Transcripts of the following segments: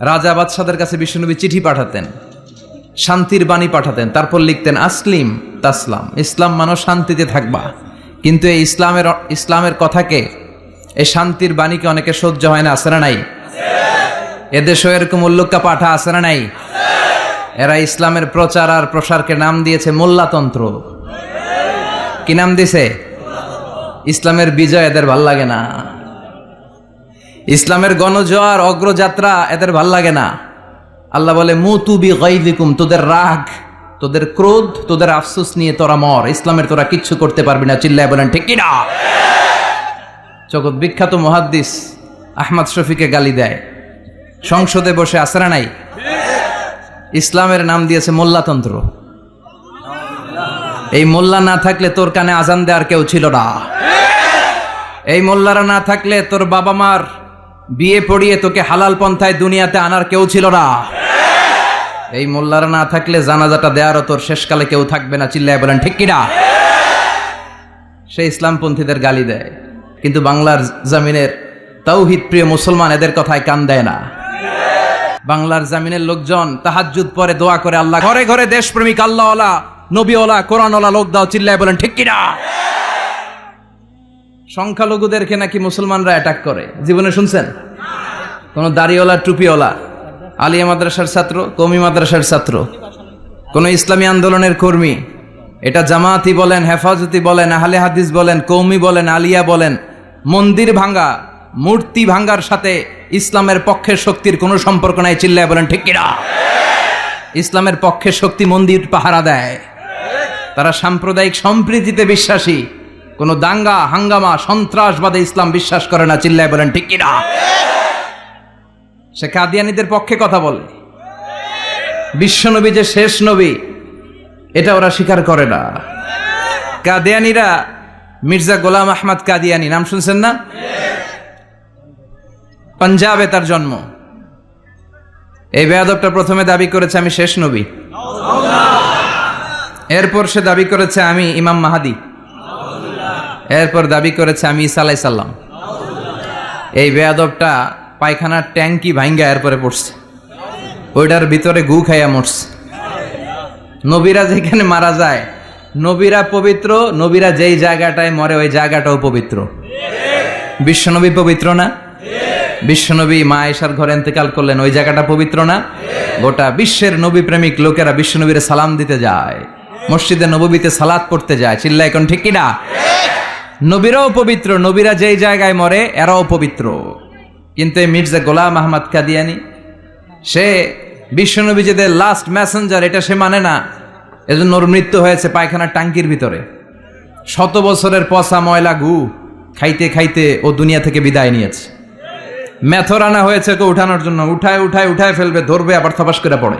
রাজা বাদশাদের কাছে বিশ্বনবী চিঠি পাঠাতেন, শান্তির বাণী পাঠাতেন, তারপর লিখতেন, আসলিম তাসলাম, ইসলাম মানো শান্তিতে থাকবা। কিন্তু এই ইসলামের ইসলামের কথাকে, এই শান্তির বাণীকে অনেকে সহ্য হয় না আসে না নাই? এদেশেও এরকম উল্লুক্কা পাঠা আসে না নাই? এরা ইসলামের প্রচার আর প্রসারকে নাম দিয়েছে মোল্লাতন্ত্র। কি নাম দিছে? ইসলামের বিজয় এদের ভালো লাগে না। ইসলামের গণজোয়ার, অগ্রযাত্রা এদের ভালো লাগে না। আল্লাহ বলে মু মুতুবি গাইদিকুম তোদের রাগ, তোদের ক্রোধ, তোদের আফসোস নিয়ে তোরা মর। ইসলামের তোরা কিচ্ছু করতে পারবি না। চিল্লায় বলেন, ঠিক কিনা জগৎ বিখ্যাত মহাদ্দিস আহমদ শফিকে গালি দেয়। সংসদে বসে আসরা নাই? ইসলামের নাম দিয়েছে মোল্লাতন্ত্র। এই মোল্লা না থাকলে তোর কানে আজান দেওয়ার কেউ ছিল না। এই মোল্লারা না থাকলে তোর বাবা মার বিয়ে পড়িয়ে তোকে হালাল পন্থায় দুনিয়াতে আনার কেউ ছিল না। এই মোল্লারা না থাকলে জানাজাটা দেওয়ারও তোর শেষকালে কেউ থাকবে না, চিল্লায় বলেন, ঠিক কিনা? সে ইসলামপন্থীদের গালি দেয়, কিন্তু বাংলার জামিনের তাওহিদ প্রিয় মুসলমান এদের কথায় কান দেয় না। বাংলার জামিনের লোকজন তাহাজ্জুদ পরে দোয়া করে, আল্লাহ, ঘরে ঘরে দেশপ্রেমিক, আল্লাহওয়ালা, নবীওয়ালা, কোরআনওয়ালা লোক দাও, চিল্লায় বলেন, ঠিক কিনা? সংখ্যালঘুদেরকে নাকি মুসলমানরা অ্যাটাক করে? জীবনে শুনছেন? কোন দাড়িওয়ালা, টুপিওয়ালা? আলিয়া মাদ্রাসার ছাত্র, কমি মাদ্রাসার ছাত্র? কোন ইসলামী আন্দোলনের কর্মী? এটা জামাতি বলেন, হেফাজতি বলেন, আহলে হাদিস বলেন, কৌমি বলেন, আলিয়া বলেন, মন্দির ভাঙ্গা, মূর্তি ভাঙ্গার সাথে ইসলামের পক্ষের শক্তির কোনো সম্পর্ক নাই, চিল্লায় বলেন, ঠিক কিনা? ইসলামের পক্ষের শক্তি মন্দির পাহারা দেয়। তারা সাম্প্রদায়িক সম্প্রীতিতে বিশ্বাসী। কোনো দাঙ্গা, হাঙ্গামা, সন্ত্রাসবাদে ইসলাম বিশ্বাস করে না, চিল্লায় বলেন, ঠিক কিনা? সে কাদিয়ানিদের পক্ষে কথা বলে। বিশ্বনবী যে শেষ নবী, এটা ওরা স্বীকার করে না। কাদিয়ানিরা মির্জা গোলাম আহমদ কাদিয়ানি, নাম শুনছেন না? পাঞ্জাবে তার জন্ম। এই বেয়াদবটা প্রথমে দাবি করেছে, আমি শেষ নবী। এরপর সে দাবি করেছে, আমি ইমাম মাহাদি। এরপর দাবি করেছে আমি ইসা আলাই সাল্লাম এই বেয়াদবটা পায়খানার ট্যাঙ্কি ভাঙ্গা এরপরে পড়ছে। ওইটার ভিতরে গু খাইয়া মরছে। নবীরা যেখানে মারা যায়, নবীরা পবিত্র, নবীরা যেই জায়গাটায় মরে ওই জায়গাটাও পবিত্র। বিশ্বনবী পবিত্র না? বিশ্বনবী মা এসার ঘরে ইন্তেকাল করলেন, ওই জায়গাটা পবিত্র না? গোটা বিশ্বের নবী প্রেমিক লোকেরা বিশ্বনবীরে সালাম দিতে যায়। মসজিদে নবীতে সালাত পড়তে যায়। চিল্লা এখন ঠিক কিনা? নবীরাও পবিত্র, নবীরা যেই জায়গায় মরে এরাও পবিত্র। কিন্তু এই মির্জা গোলাম আহমদ কাদিয়ানি, সে বিশ্বনবী যে লাস্ট ম্যাসেঞ্জার এটা সে মানে না। এজন্য ওর মৃত্যু হয়েছে পায়খানার টাঙ্কির ভিতরে। শত বছরের পচা ময়লা গু খাইতে খাইতে ও দুনিয়া থেকে বিদায় নিয়েছে। মেথর আনা হয়েছে ওকে উঠানোর জন্য। উঠায় উঠায় উঠায় ফেলবে, ধরবে, আবার থপাস করে পড়ে।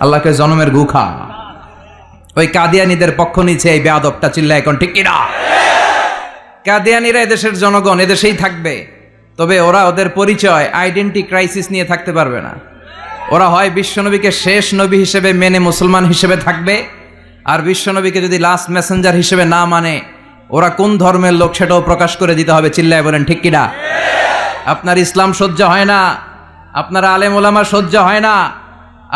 আল্লাহকে জনমের গু খা। ওই কাদিয়ানিদের পক্ষ নিচ্ছে এই বেয়াদবটা চিল্লা এখন ঠিক কিনা কাদিয়ানিরা এদেশের জনগণ, এদেশেই থাকবে। তবে ওরা ওদের পরিচয়, আইডেন্টি ক্রাইসিস নিয়ে থাকতে পারবে না। ওরা হয় বিশ্বনবীকে শেষ নবী হিসেবে মেনে মুসলমান হিসেবে থাকবে, আর বিশ্বনবীকে যদি লাস্ট মেসেঞ্জার হিসেবে না মানে ওরা কোন ধর্মের লোক সেটাও প্রকাশ করে দিতে হবে, চিল্লায় বলেন, ঠিক কিনা আপনার ইসলাম সহ্য হয় না, আপনার আলেম ওলামা সহ্য হয় না,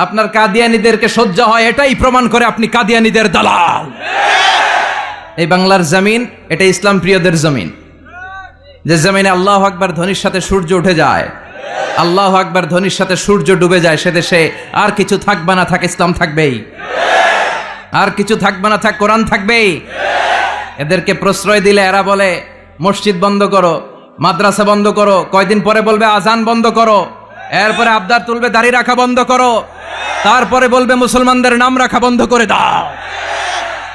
আপনার কাদিয়ানিদেরকে সহ্য হয়, এটাই প্রমাণ করে আপনি কাদিয়ানিদের দালাল। এই বাংলার জমিন, এটা ইসলাম প্রিয়দের জমিন। যে জমিনে আল্লাহ আকবার ধ্বনির সাথে সূর্য উঠে যায়, আল্লাহ আকবার ধ্বনির সাথে সূর্য ডুবে যায়, সে দেশে আর কিছু থাকবে না, থাক ইসলাম থাকবেই। আর কিছু থাকবে না, থাক কোরআন থাকবেই। এদেরকে প্রশ্রয় দিলে এরা বলে, মসজিদ বন্ধ করো, মাদ্রাসা বন্ধ করো, কয়দিন পরে বলবে আজান বন্ধ করো, এরপরে আবদার তুলবে দাড়ি রাখা বন্ধ করো, তারপরে বলবে মুসলমানদের নাম রাখা বন্ধ করে দাও।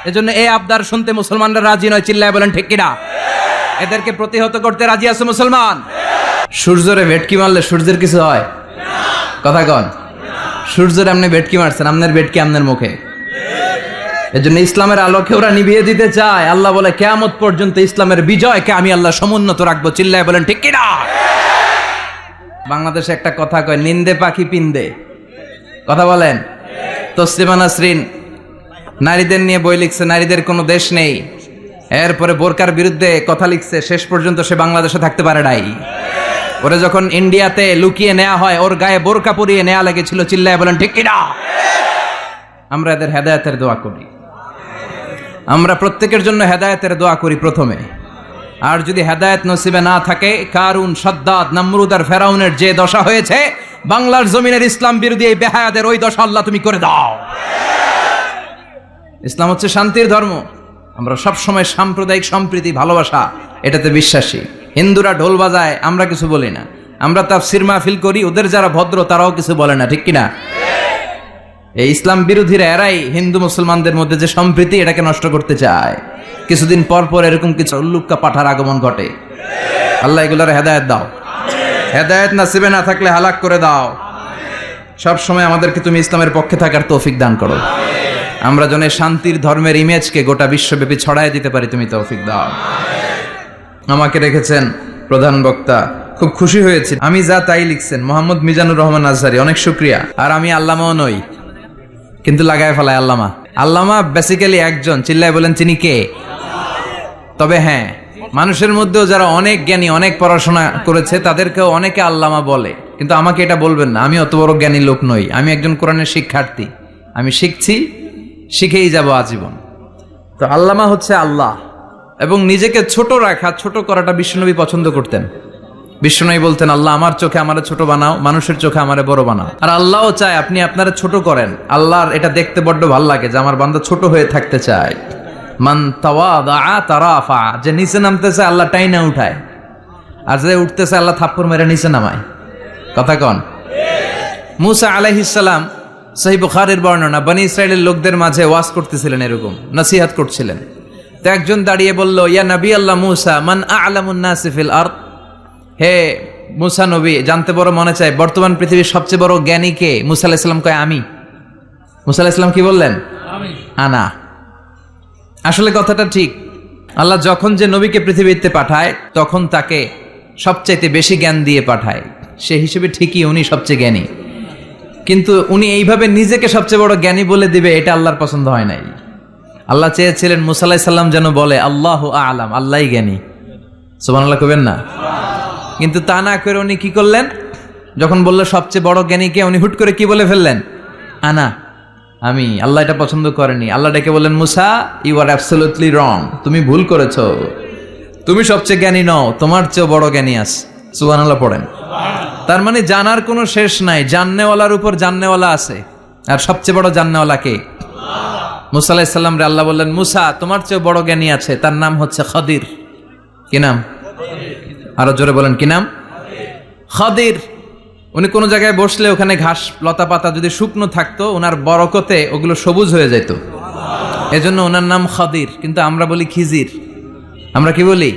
এজন্য এই আবদার শুনতে মুসলমানরা রাজি নয়, চিল্লায় বলেন, ঠিক কিনা? এদেরকে প্রতিহত করতে রাজি আছে মুসলমান? সূর্যরে ভেটকি মারলে সূর্যের কিছু হয়? কথা কন। সূর্যের আপনি ভেটকি মারছেন আপনার ভেটকি আপনার মুখে। এজন্য ইসলামের আলোকে ওরা নিভিয়ে দিতে চায়। আল্লাহ বলে, কেয়ামত পর্যন্ত ইসলামের বিজয়কে আমি আল্লাহ সমুন্নত রাখব, চিল্লায় বলেন, ঠিক কিনা? বাংলাদেশে একটা কথা কয়, নিন্দে পাখি পিন্দে। কথা বলেন? তসলিমা নাসরিন নারীদের নিয়ে বই লিখছে, নারীদের কোনো দেশ নেই। এরপরে বোরকার বিরুদ্ধে কথা লিখছে, শেষ পর্যন্ত সে বাংলাদেশে থাকতে পারে নাই। ওরে যখন ইন্ডিয়াতে লুকিয়ে নেওয়া হয়, ওর গায়ে বোরকা পরিয়ে নেওয়া লেগেছিল, চিল্লায় বলেন, ঠিক কিনা? আমরা এদের হেদায়তের দোয়া করি। আমরা প্রত্যেকের জন্য হেদায়তের দোয়া করি প্রথমে। আর যদি হেদায়েত নসিবে না থাকে, কারুন, সদ্দাদ, নামরুদ আর ফেরাউনের যে দশা হয়েছে, বাংলার জমিনের ইসলাম বিরোধী এই বেহায়াদের ওই দশা আল্লাহ তুমি করে দাও। ইসলাম হচ্ছে শান্তির ধর্ম। আমরা সব সময় সাম্প্রদায়িক সম্প্রীতি, ভালোবাসা, এটাতে বিশ্বাসী। হিন্দুরা ঢোল বাজায়, আমরা কিছু বলি না। আমরা তার সিরমা ফিল করি, ওদের যারা ভদ্র, তারাও কিছু বলে না, ঠিক কিনা? এই ইসলাম বিরোধীরা এরাই হিন্দু মুসলমানদের মধ্যে যে সম্প্রীতি, এটাকে নষ্ট করতে চায়। কিছুদিন পর পর এরকম কিছু উল্লুক্কা পাঠার আগমন ঘটে। আল্লাহ এগুলোর হেদায়েত দাও। হেদায়েত নাসিবে না থাকলে হালাক করে দাও। সব সময় আমাদেরকে তুমি ইসলামের পক্ষে থাকার তৌফিক দান করো। আমরা যেন শান্তির ধর্মের ইমেজকে গোটা বিশ্বব্যাপী ছড়াই দিতে পারি, তুমি তৌফিক দাও। আমাকে রেখেছেন প্রধান বক্তা। খুব খুশি হয়েছি। আমি যা তাই লিখছেন, মোহাম্মদ মিজানুর রহমান আজহারি অনেক শুক্রিয়া। আর আমি আল্লামাও নই, কিন্তু লাগায় ফেলায় আল্লামা। আল্লামা বেসিক্যালি একজন, চিল্লায় বলেন তিনি কে? তবে হ্যাঁ মানুষের মধ্যেও যারা অনেক জ্ঞানী, অনেক পড়াশোনা করেছে, তাদেরকেও অনেকে আল্লামা বলে। কিন্তু আমাকে এটা বলবেন না, আমি অত বড় জ্ঞানী লোক নই। আমি একজন কোরআনের শিক্ষার্থী। আমি শিখছি শিখেই যাব আজীবন। তো আল্লামা হচ্ছে আল্লাহ এবং নিজেকে ছোট রাখা, ছোট করাটা বিশ্বনবী পছন্দ করতেন। বিশ্বনবী বলতেন, আল্লাহ আমার চোখে আমারে ছোট বানাও, মানুষের চোখে আমারে বড় বানাও। আর আল্লাহও চায় আপনি আপনারা ছোট করেন। আল্লাহর এটা দেখতে বড্ড ভালো লাগে যে আমার বান্দা ছোট হয়ে থাকতে চায়। মান তারাফা, যে নিচে নামতেছে আল্লাহ টাইনা উঠায়, আর যে উঠতেছে আল্লাহ থাপ্পড় মেরে নিচে নামায়। কথা কন। মুসা আলাইহিসাল্লাম সহি বুখারের বর্ণনা বনি ইসরায়েলের লোকদের মাঝে ওয়াজ করতেছিলেন এরকম নসিহাত করছিলেন। তো একজন দাঁড়িয়ে বলল ইয়া নবী আল্লাহ মুসা মান আলামুন নাসিফিল আর হে মুসা নবী জানতে বড় মনে চায় বর্তমান পৃথিবীর সবচেয়ে বড় জ্ঞানী কে? মুসা আলাহিসাল্লাম কয় আমি। মুসা আলাহিসাল্লাম কি বললেন? আনা আসলে কথাটা ঠিক। আল্লাহ যখন যে নবীকে পৃথিবীতে পাঠায় তখন তাকে সবচাইতে বেশি জ্ঞান দিয়ে পাঠায়। সে হিসেবে ঠিকই উনি সবচেয়ে জ্ঞানী। কিন্তু উনি এইভাবে নিজেকে সবচেয়ে বড় জ্ঞানী বলে দিবে, এটা আল্লাহর পছন্দ হয় নাই। আল্লাহ চেয়েছিলেন মুসাল্লাহ সাল্লাম যেন বলে, আল্লাহ আলাম, আল্লাহই জ্ঞানী। সুবান আল্লাহ কবেন না? কিন্তু তা না করে উনি কি করলেন? যখন বলল, সবচেয়ে বড় জ্ঞানীকে উনি হুট করে কি বলে ফেললেন? আনা, আমি, আল্লাহ এটা পছন্দ করেনি। আল্লাহ ডেকে বললেন, মুসা ইউ আর অ্যাবসোলুটলি রং তুমি ভুল করেছ। তুমি সবচেয়ে জ্ঞানী নও, তোমার চেয়েও বড় জ্ঞানী আস সুবান আল্লাহ পড়েন। তার মানে জানার কোনো শেষ নাই। জাননেওয়ালার উপর জাননেওয়ালা আছে। আর সবচেয়ে বড় জাননেওয়ালা কে? মুসা আলাহিসাল্লাম রে আল্লাহ বললেন, মুসা, তোমার চেয়েও বড় জ্ঞানী আছে। তার নাম হচ্ছে খদির। কি নাম? আরও জোরে বলেন, কি নাম? খদির। উনি কোনো জায়গায় বসলে ওখানে ঘাস, লতা পাতা যদি শুকনো থাকতো, ওনার বরকতে ওগুলো সবুজ হয়ে যেত এজন্য ওনার নাম খদির, কিন্তু আমরা বলি খিজির। আমরা কি বলি?